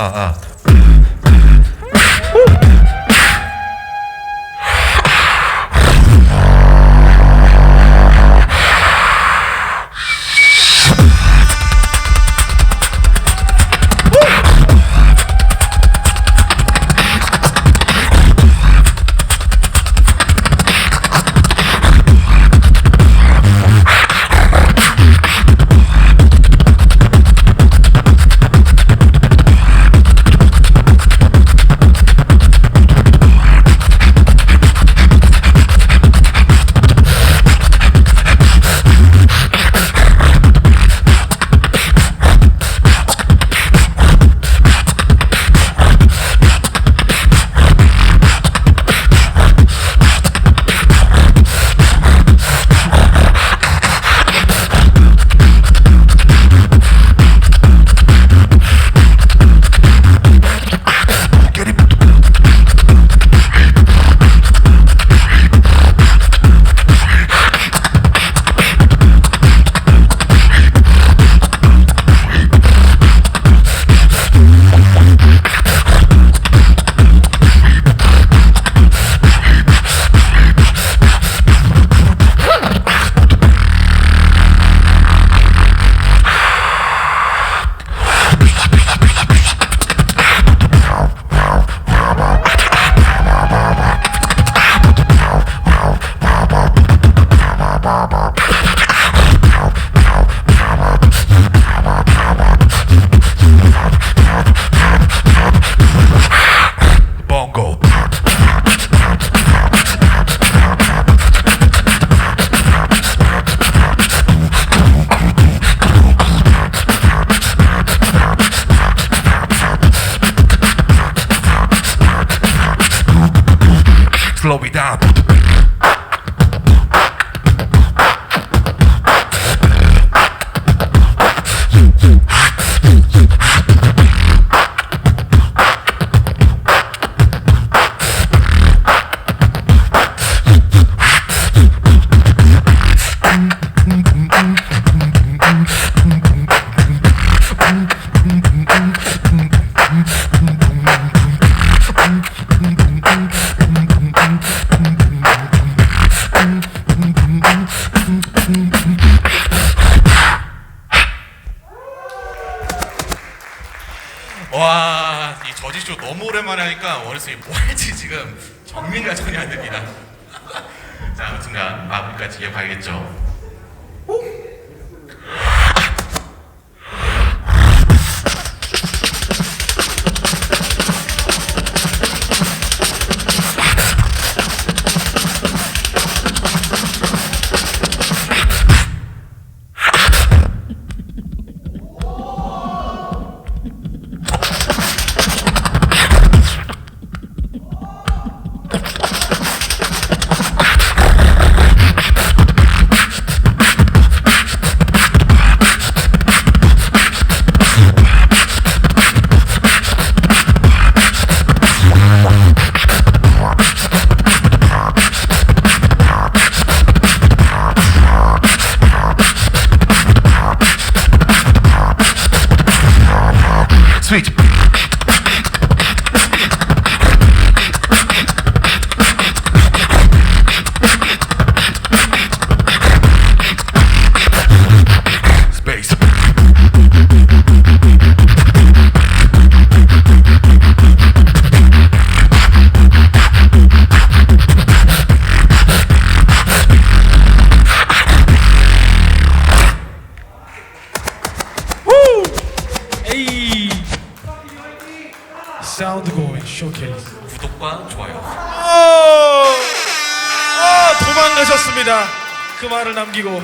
아, 아. blow it up. 와, 이 저지쇼 너무 오랜만에 하니까 머릿속에 뭐 할지 지금 정리가 전혀 안 됩니다. 자, 아무튼간 마무리까지 이어가야겠죠. 스 사운드 고잉 쇼케이스. 구독과 좋아요. 아, 아 도망가셨습니다. 그 말을 남기고